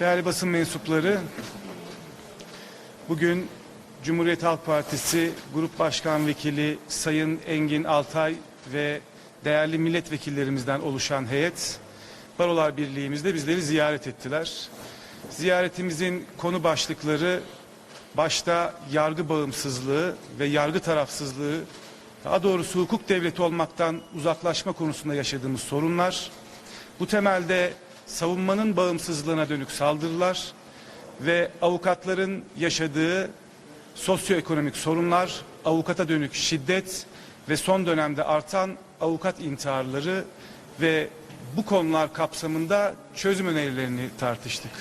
Değerli basın mensupları, bugün Cumhuriyet Halk Partisi Grup Başkan Vekili Sayın Engin Altay ve değerli milletvekillerimizden oluşan heyet Barolar Birliği'mizde bizleri ziyaret ettiler. Ziyaretimizin konu başlıkları başta yargı bağımsızlığı ve yargı tarafsızlığı, daha doğrusu hukuk devleti olmaktan uzaklaşma konusunda yaşadığımız sorunlar, bu temelde savunmanın bağımsızlığına dönük saldırılar ve avukatların yaşadığı sosyoekonomik sorunlar, avukata dönük şiddet ve son dönemde artan avukat intiharları ve bu konular kapsamında çözüm önerilerini tartıştık.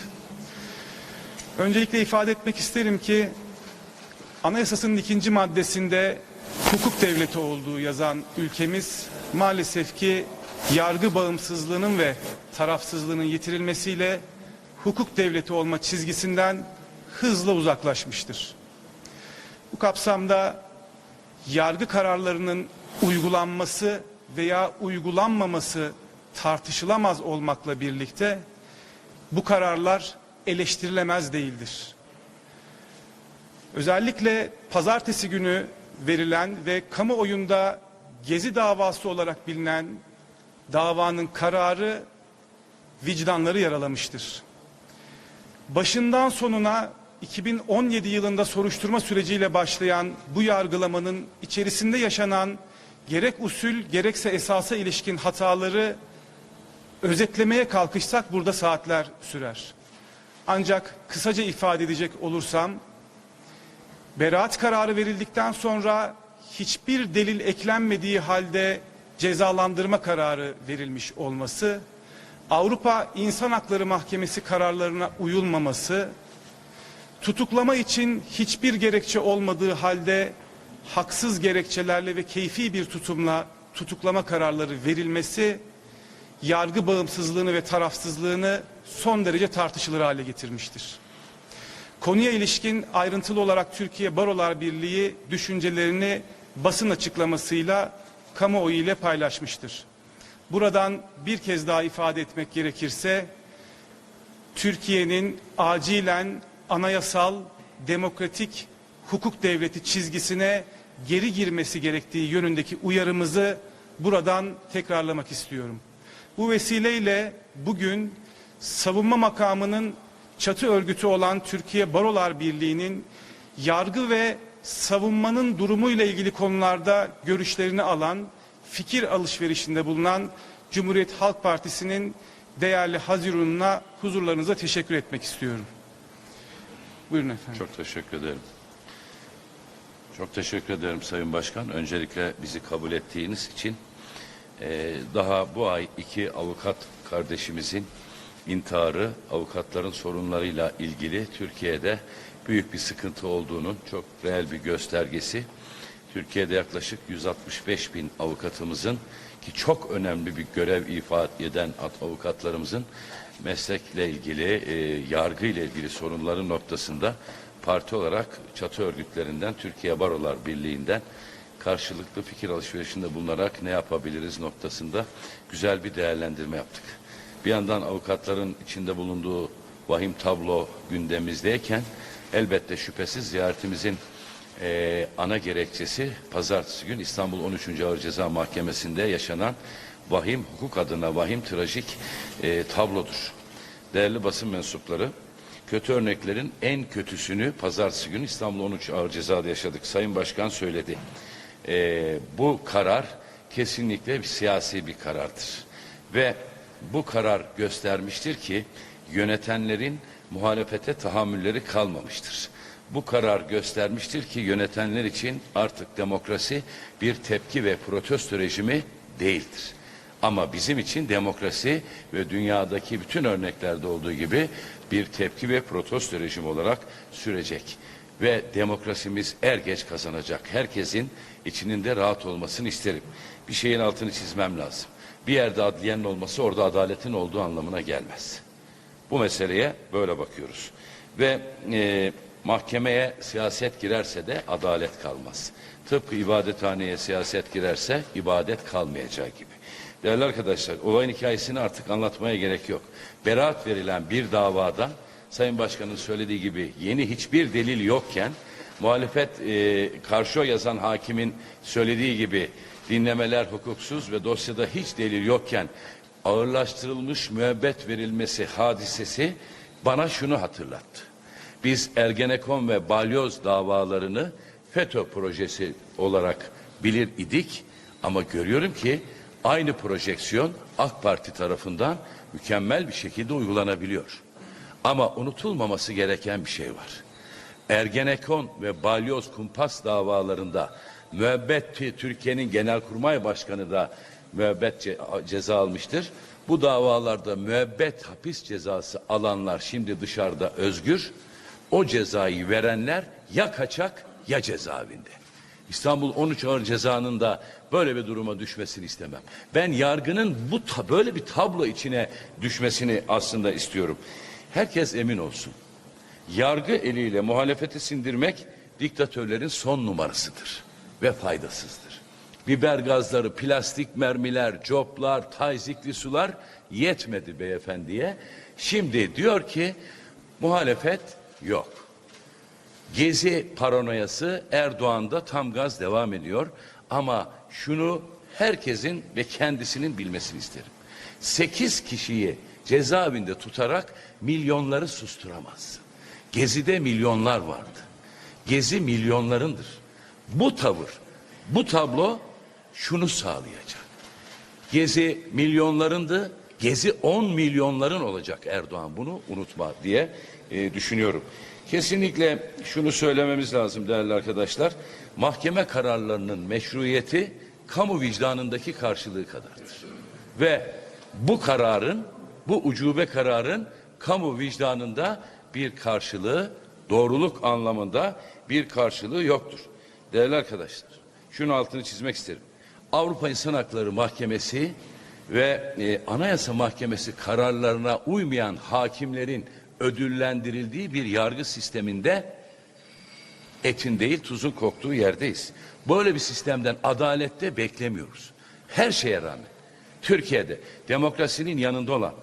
Öncelikle ifade etmek isterim ki Anayasasının ikinci maddesinde hukuk devleti olduğu yazan ülkemiz maalesef ki yargı bağımsızlığının ve tarafsızlığının yitirilmesiyle hukuk devleti olma çizgisinden hızla uzaklaşmıştır. Bu kapsamda yargı kararlarının uygulanması veya uygulanmaması tartışılamaz olmakla birlikte bu kararlar eleştirilemez değildir. Özellikle pazartesi günü verilen ve kamuoyunda gezi davası olarak bilinen davanın kararı vicdanları yaralamıştır. Başından sonuna 2017 yılında soruşturma süreciyle başlayan bu yargılamanın içerisinde yaşanan gerek usul gerekse esasa ilişkin hataları özetlemeye kalkışsak burada saatler sürer. Ancak kısaca ifade edecek olursam beraat kararı verildikten sonra hiçbir delil eklenmediği halde cezalandırma kararı verilmiş olması, Avrupa İnsan Hakları Mahkemesi kararlarına uyulmaması, tutuklama için hiçbir gerekçe olmadığı halde haksız gerekçelerle ve keyfi bir tutumla tutuklama kararları verilmesi, yargı bağımsızlığını ve tarafsızlığını son derece tartışılır hale getirmiştir. Konuya ilişkin ayrıntılı olarak Türkiye Barolar Birliği düşüncelerini basın açıklamasıyla kamuoyu ile paylaşmıştır. Buradan bir kez daha ifade etmek gerekirse Türkiye'nin acilen anayasal, demokratik hukuk devleti çizgisine geri girmesi gerektiği yönündeki uyarımızı buradan tekrarlamak istiyorum. Bu vesileyle bugün savunma makamının çatı örgütü olan Türkiye Barolar Birliği'nin yargı ve savunmanın durumuyla ilgili konularda görüşlerini alan, fikir alışverişinde bulunan Cumhuriyet Halk Partisi'nin değerli Haziran'ına huzurlarınıza teşekkür etmek istiyorum. Buyurun efendim. Çok teşekkür ederim. Çok teşekkür ederim Sayın Başkan. Öncelikle bizi kabul ettiğiniz için Ee, daha bu ay iki avukat kardeşimizin intiharı, avukatların sorunlarıyla ilgili Türkiye'de büyük bir sıkıntı olduğunun çok reel bir göstergesi. Türkiye'de yaklaşık 165 bin avukatımızın ki çok önemli bir görev ifade eden avukatlarımızın meslekle ilgili, e, yargı ile ilgili sorunların noktasında parti olarak çatı örgütlerinden, Türkiye Barolar Birliği'nden karşılıklı fikir alışverişinde bulunarak ne yapabiliriz noktasında güzel bir değerlendirme yaptık. Bir yandan avukatların içinde bulunduğu vahim tablo gündemimizdeyken elbette şüphesiz ziyaretimizin eee, ana gerekçesi pazartesi gün İstanbul 13. Ağır Ceza Mahkemesi'nde yaşanan vahim hukuk adına vahim trajik eee, tablodur. Değerli basın mensupları, kötü örneklerin en kötüsünü pazartesi günü İstanbul 13 Ağır Ceza'da yaşadık. Sayın Başkan söyledi. Eee, bu karar kesinlikle bir siyasi bir karardır. Ve bu karar göstermiştir ki yönetenlerin muhalefete tahammülleri kalmamıştır. Bu karar göstermiştir ki yönetenler için artık demokrasi bir tepki ve protesto rejimi değildir. Ama bizim için demokrasi ve dünyadaki bütün örneklerde olduğu gibi bir tepki ve protesto rejimi olarak sürecek. Ve demokrasimiz er geç kazanacak. Herkesin içinin de rahat olmasını isterim. Bir şeyin altını çizmem lazım. Bir yerde adliyenin olması orada adaletin olduğu anlamına gelmez. Bu meseleye böyle bakıyoruz. Ve e, mahkemeye siyaset girerse de adalet kalmaz. Tıpkı ibadethaneye siyaset girerse ibadet kalmayacağı gibi. Değerli arkadaşlar, olayın hikayesini artık anlatmaya gerek yok. Beraat verilen bir davada Sayın Başkan'ın söylediği gibi yeni hiçbir delil yokken muhalefet e, karşı yazan hakimin söylediği gibi dinlemeler hukuksuz ve dosyada hiç delil yokken ağırlaştırılmış müebbet verilmesi hadisesi bana şunu hatırlattı. Biz Ergenekon ve Balyoz davalarını FETÖ projesi olarak bilir idik ama görüyorum ki aynı projeksiyon AK Parti tarafından mükemmel bir şekilde uygulanabiliyor. Ama unutulmaması gereken bir şey var. Ergenekon ve Balyoz kumpas davalarında müebbet Türkiye'nin Genelkurmay Başkanı da müebbet ce- ceza almıştır. Bu davalarda müebbet hapis cezası alanlar şimdi dışarıda özgür. O cezayı verenler ya kaçak ya cezaevinde. İstanbul 13 Ağır Ceza'nın da böyle bir duruma düşmesini istemem. Ben yargının bu ta- böyle bir tablo içine düşmesini aslında istiyorum. Herkes emin olsun. Yargı eliyle muhalefeti sindirmek diktatörlerin son numarasıdır ve faydasızdır. Biber gazları, plastik mermiler, coplar, tazikli sular yetmedi beyefendiye. Şimdi diyor ki muhalefet yok. Gezi paranoyası Erdoğan'da tam gaz devam ediyor. Ama şunu herkesin ve kendisinin bilmesini isterim. Sekiz kişiyi cezaevinde tutarak milyonları susturamazsın. Gezi'de milyonlar vardı. Gezi milyonlarındır. Bu tavır, bu tablo şunu sağlayacak. Gezi milyonlarındı. Gezi 10 milyonların olacak Erdoğan bunu unutma diye e, düşünüyorum. Kesinlikle şunu söylememiz lazım değerli arkadaşlar. Mahkeme kararlarının meşruiyeti kamu vicdanındaki karşılığı kadardır. Ve bu kararın, bu ucube kararın kamu vicdanında bir karşılığı, doğruluk anlamında bir karşılığı yoktur. Değerli arkadaşlar, şunu altını çizmek isterim. Avrupa İnsan Hakları Mahkemesi ve e, Anayasa Mahkemesi kararlarına uymayan hakimlerin ödüllendirildiği bir yargı sisteminde etin değil tuzun koktuğu yerdeyiz. Böyle bir sistemden adalette beklemiyoruz. Her şeye rağmen Türkiye'de demokrasinin yanında olan,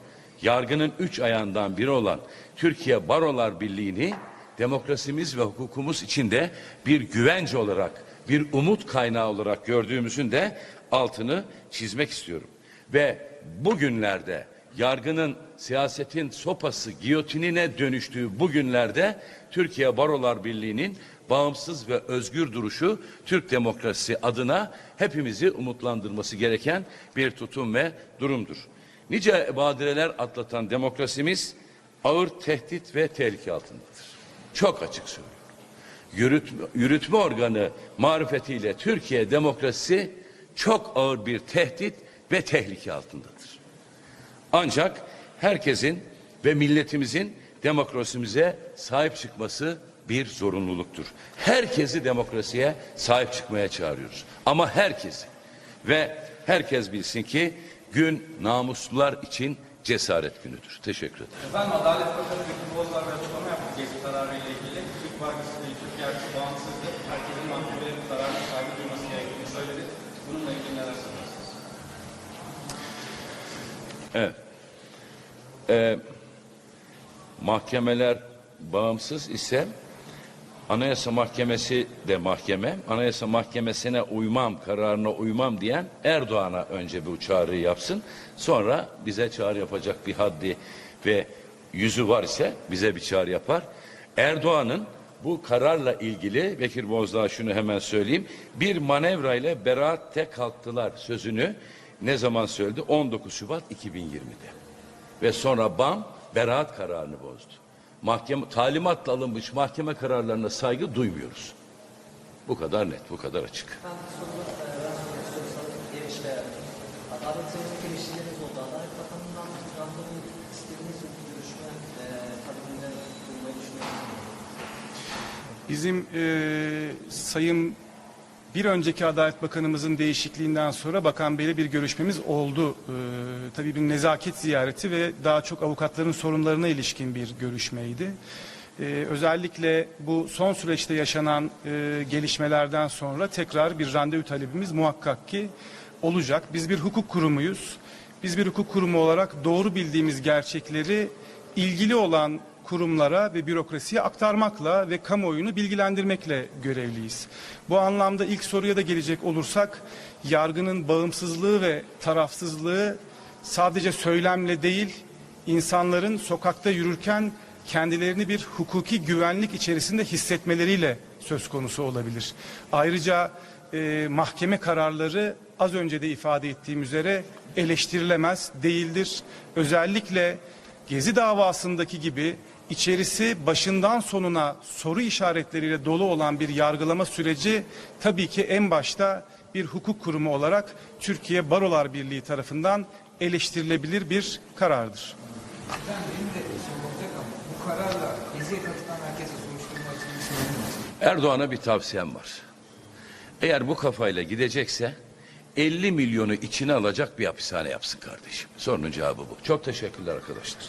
yargının üç ayağından biri olan Türkiye Barolar Birliği'ni demokrasimiz ve hukukumuz içinde bir güvence olarak, bir umut kaynağı olarak gördüğümüzün de altını çizmek istiyorum. Ve bugünlerde yargının siyasetin sopası giyotinine dönüştüğü bu günlerde Türkiye Barolar Birliği'nin bağımsız ve özgür duruşu Türk demokrasisi adına hepimizi umutlandırması gereken bir tutum ve durumdur. Nice badireler atlatan demokrasimiz ağır tehdit ve tehlike altındadır. Çok açık söylüyorum. Yürütme, yürütme organı marifetiyle Türkiye demokrasisi çok ağır bir tehdit ve tehlike altındadır. Ancak herkesin ve milletimizin demokrasimize sahip çıkması bir zorunluluktur. Herkesi demokrasiye sahip çıkmaya çağırıyoruz. Ama herkesi ve herkes bilsin ki gün namuslular için cesaret günüdür. Teşekkür ederim. Efendim Adalet Bakanı gezi kararı ile ilgili. Türk değil, Türk yargısı bağımsızdır. Herkesin mahkemelerin kararına saygı duyması gerektiğini söyledi. Bununla ilgili neler söylersiniz? Evet. Ee, mahkemeler bağımsız ise Anayasa Mahkemesi de mahkeme. Anayasa Mahkemesi'ne uymam, kararına uymam diyen Erdoğan'a önce bu çağrıyı yapsın. Sonra bize çağrı yapacak bir haddi ve yüzü var ise bize bir çağrı yapar. Erdoğan'ın bu kararla ilgili Bekir Bozdağ şunu hemen söyleyeyim. Bir manevra ile beraatte kalktılar sözünü ne zaman söyledi? 19 Şubat 2020'de. Ve sonra BAM beraat kararını bozdu. Mahkeme talimatla alınmış mahkeme kararlarına saygı duymuyoruz. Bu kadar net, bu kadar açık. Ben Bizim e, Sayın bir önceki Adalet Bakanımızın değişikliğinden sonra Bakan Bey'le bir görüşmemiz oldu. E, tabii bir nezaket ziyareti ve daha çok avukatların sorunlarına ilişkin bir görüşmeydi. E, özellikle bu son süreçte yaşanan e, gelişmelerden sonra tekrar bir randevu talebimiz muhakkak ki olacak. Biz bir hukuk kurumuyuz. Biz bir hukuk kurumu olarak doğru bildiğimiz gerçekleri ilgili olan kurumlara ve bürokrasiye aktarmakla ve kamuoyunu bilgilendirmekle görevliyiz. Bu anlamda ilk soruya da gelecek olursak yargının bağımsızlığı ve tarafsızlığı sadece söylemle değil insanların sokakta yürürken kendilerini bir hukuki güvenlik içerisinde hissetmeleriyle söz konusu olabilir. Ayrıca e, mahkeme kararları az önce de ifade ettiğim üzere eleştirilemez değildir. Özellikle Gezi davasındaki gibi içerisi başından sonuna soru işaretleriyle dolu olan bir yargılama süreci tabii ki en başta bir hukuk kurumu olarak Türkiye Barolar Birliği tarafından eleştirilebilir bir karardır. Erdoğan'a bir tavsiyem var. Eğer bu kafayla gidecekse 50 milyonu içine alacak bir hapishane yapsın kardeşim. Sorunun cevabı bu. Çok teşekkürler arkadaşlar.